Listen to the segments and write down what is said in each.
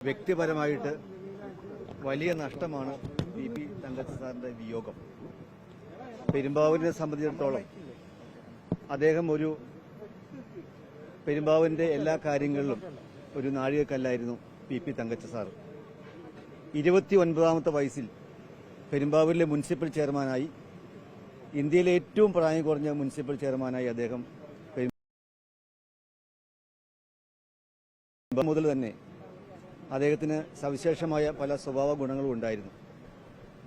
വ്യക്തിപരമായിട്ട് വലിയ നഷ്ടമാണ് പി പി തങ്കച്ച സാറിന്റെ വിയോഗം. പെരുമ്പാവൂരിനെ സംബന്ധിച്ചിടത്തോളം അദ്ദേഹം ഒരു പെരുമ്പാവൂരിന്റെ എല്ലാ കാര്യങ്ങളിലും ഒരു നാഴികക്കല്ലായിരുന്നു പി പി തങ്കച്ച സാർ ഇരുപത്തി ഒൻപതാമത്തെ വയസ്സിൽ പെരുമ്പാവൂരിലെ മുനിസിപ്പൽ ചെയർമാനായി ഇന്ത്യയിലെ ഏറ്റവും പ്രായം കുറഞ്ഞ മുനിസിപ്പൽ ചെയർമാനായി അദ്ദേഹം മുതൽ തന്നെ അദ്ദേഹത്തിന് സവിശേഷമായ പല സ്വഭാവ ഗുണങ്ങളും ഉണ്ടായിരുന്നു.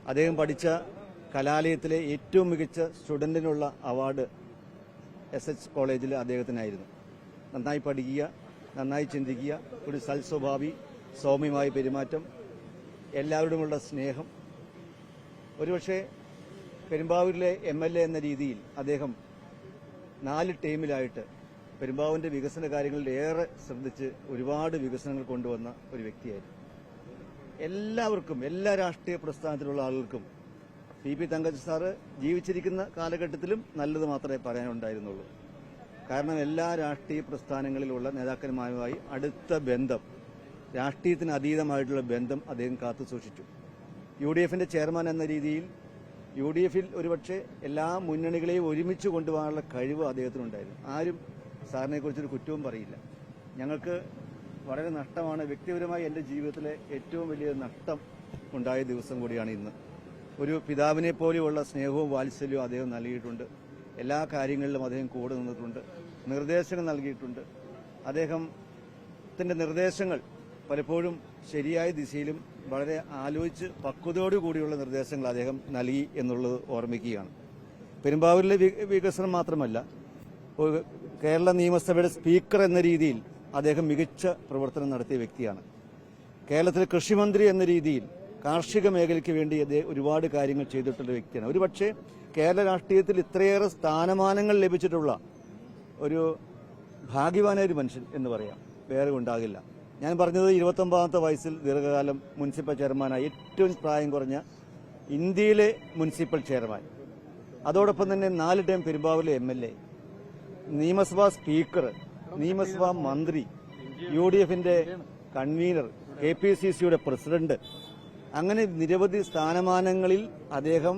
അദ്ദേഹം പഠിച്ച കലാലയത്തിലെ ഏറ്റവും മികച്ച സ്റ്റുഡന്റിനുള്ള അവാർഡ് എസ് എച്ച് കോളേജിൽ അദ്ദേഹത്തിനായിരുന്നു. നന്നായി പഠിക്കുക നന്നായി ചിന്തിക്കുക ഒരു സൽസ്വഭാവി സൗമ്യമായ പെരുമാറ്റം എല്ലാവരോടുമുള്ള സ്നേഹം. ഒരുപക്ഷെ പെരുമ്പാവൂരിലെ എം എൽ എ എന്ന രീതിയിൽ അദ്ദേഹം നാല് ടീമിലായിട്ട് പെരുമ്പാവൂരിന്റെ വികസന കാര്യങ്ങളിൽ ഏറെ ശ്രദ്ധിച്ച് ഒരുപാട് വികസനങ്ങൾ കൊണ്ടുവന്ന ഒരു വ്യക്തിയായിരുന്നു. എല്ലാവർക്കും എല്ലാ രാഷ്ട്രീയ പ്രസ്ഥാനത്തിലുള്ള ആളുകൾക്കും പി പി തങ്കജ് സാറ് ജീവിച്ചിരിക്കുന്ന കാലഘട്ടത്തിലും നല്ലത് മാത്രമേ പറയാനുണ്ടായിരുന്നുള്ളൂ. കാരണം എല്ലാ രാഷ്ട്രീയ പ്രസ്ഥാനങ്ങളിലുള്ള നേതാക്കന്മാരുമായി അടുത്ത ബന്ധം രാഷ്ട്രീയത്തിന് അതീതമായിട്ടുള്ള ബന്ധം അദ്ദേഹം കാത്തു സൂക്ഷിച്ചു. യു ഡി എഫിന്റെ ചെയർമാൻ എന്ന രീതിയിൽ യു ഡി എഫിൽ ഒരുപക്ഷെ എല്ലാ മുന്നണികളെയും ഒരുമിച്ച് കൊണ്ടുപോകാനുള്ള കഴിവ് അദ്ദേഹത്തിനുണ്ടായിരുന്നു. ആരും സാറിനെ കുറിച്ചൊരു കുറ്റവും പറയില്ല. ഞങ്ങൾക്ക് വളരെ നഷ്ടമാണ്. വ്യക്തിപരമായി എന്റെ ജീവിതത്തിലെ ഏറ്റവും വലിയ നഷ്ടം ഉണ്ടായ ദിവസം കൂടിയാണ് ഇന്ന്. ഒരു പിതാവിനെ പോലെയുള്ള സ്നേഹവും വാത്സല്യവും അദ്ദേഹം നൽകിയിട്ടുണ്ട്. എല്ലാ കാര്യങ്ങളിലും അദ്ദേഹം കൂടെ നിന്നിട്ടുണ്ട്. നിർദ്ദേശങ്ങൾ നൽകിയിട്ടുണ്ട്. അദ്ദേഹത്തിന്റെ നിർദ്ദേശങ്ങൾ പലപ്പോഴും ശരിയായ ദിശയിലും വളരെ ആലോചിച്ച് പക്വതയോടുകൂടിയുള്ള നിർദ്ദേശങ്ങൾ അദ്ദേഹം നൽകി എന്നുള്ളത് ഓർമ്മിക്കുകയാണ്. പെരുമ്പാവൂരിലെ വികസനം മാത്രമല്ല കേരള നിയമസഭയുടെ സ്പീക്കർ എന്ന രീതിയിൽ അദ്ദേഹം മികച്ച പ്രവർത്തനം നടത്തിയ വ്യക്തിയാണ്. കേരളത്തിലെ കൃഷിമന്ത്രി എന്ന രീതിയിൽ കാർഷിക മേഖലയ്ക്ക് വേണ്ടി അദ്ദേഹം ഒരുപാട് കാര്യങ്ങൾ ചെയ്തിട്ടുള്ള വ്യക്തിയാണ്. ഒരുപക്ഷെ കേരള രാഷ്ട്രീയത്തിൽ ഇത്രയേറെ സ്ഥാനമാനങ്ങൾ ലഭിച്ചിട്ടുള്ള ഒരു ഭാഗ്യവാനായ ഒരു മനുഷ്യൻ എന്ന് പറയാം. വേറെ ഉണ്ടാകില്ല. ഞാൻ പറഞ്ഞത് ഇരുപത്തൊമ്പതാമത്തെ വയസ്സിൽ ദീർഘകാലം മുനിസിപ്പൽ ചെയർമാനായി ഏറ്റവും പ്രായം കുറഞ്ഞ ഇന്ത്യയിലെ മുനിസിപ്പൽ ചെയർമാൻ. അതോടൊപ്പം തന്നെ നാല് ടൈം പെരുമ്പാവൂരിലെ എം എൽ എ. നിയമസഭാ സ്പീക്കർ നിയമസഭാ മന്ത്രി യു ഡി എഫിന്റെ കൺവീനർ കെ പി സി സിയുടെ പ്രസിഡന്റ്. അങ്ങനെ നിരവധി സ്ഥാനമാനങ്ങളിൽ അദ്ദേഹം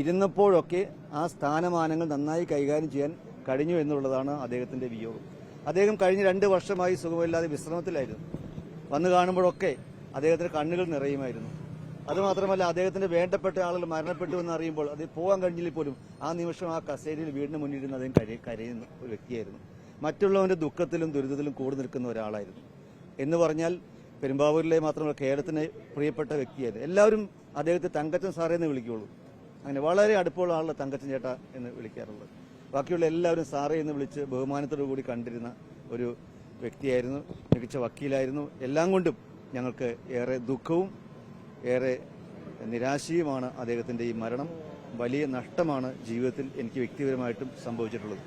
ഇരുന്നപ്പോഴൊക്കെ ആ സ്ഥാനമാനങ്ങൾ നന്നായി കൈകാര്യം ചെയ്യാൻ കഴിഞ്ഞു എന്നുള്ളതാണ് അദ്ദേഹത്തിന്റെ വിയോഗം. അദ്ദേഹം കഴിഞ്ഞ രണ്ട് വർഷമായി സുഖമില്ലാതെ വിശ്രമത്തിലായിരുന്നു. വന്നു കാണുമ്പോഴൊക്കെ അദ്ദേഹത്തിന്റെ കണ്ണുകൾ നിറയുമായിരുന്നു. അതുമാത്രമല്ല അദ്ദേഹത്തിന്റെ വേണ്ടപ്പെട്ട ആളുകൾ മരണപ്പെട്ടു എന്ന് അറിയുമ്പോൾ അത് പോകാൻ കഴിഞ്ഞില്ല പോലും ആ നിമിഷം ആ കസേരയിൽ വീടിന് മുന്നിലിരുന്ന് അദ്ദേഹം കരയ- കരയുന്ന ഒരു വ്യക്തിയായിരുന്നു. മറ്റുള്ളവന്റെ ദുഃഖത്തിലും ദുരിതത്തിലും കൂടി നിൽക്കുന്ന ഒരാളായിരുന്നു. എന്ന് പറഞ്ഞാൽ പെരുമ്പാവൂരിലെ മാത്രമല്ല കേരളത്തിന് പ്രിയപ്പെട്ട വ്യക്തിയായിരുന്നു. എല്ലാവരും അദ്ദേഹത്തെ തങ്കച്ചൻ സാറേ എന്ന് വിളിക്കുകയുള്ളൂ അങ്ങനെ വളരെ അടുപ്പമുള്ള ആളുടെ തങ്കച്ചൻ ചേട്ട എന്ന് വിളിക്കാറുള്ളത്. ബാക്കിയുള്ള എല്ലാവരും സാറേ എന്ന് വിളിച്ച് ബഹുമാനത്തോടു കൂടി കണ്ടിരുന്ന ഒരു വ്യക്തിയായിരുന്നു മികച്ച വക്കീലായിരുന്നു. എല്ലാം കൊണ്ടും ഞങ്ങൾക്ക് ഏറെ ദുഃഖവും ഏറെ നിരാശയുമാണ് അദ്ദേഹത്തിന്റെ ഈ മരണം. വലിയ നഷ്ടമാണ് ജീവിതത്തിൽ എനിക്ക് വ്യക്തിപരമായിട്ടും സംഭവിച്ചിട്ടുള്ളത്.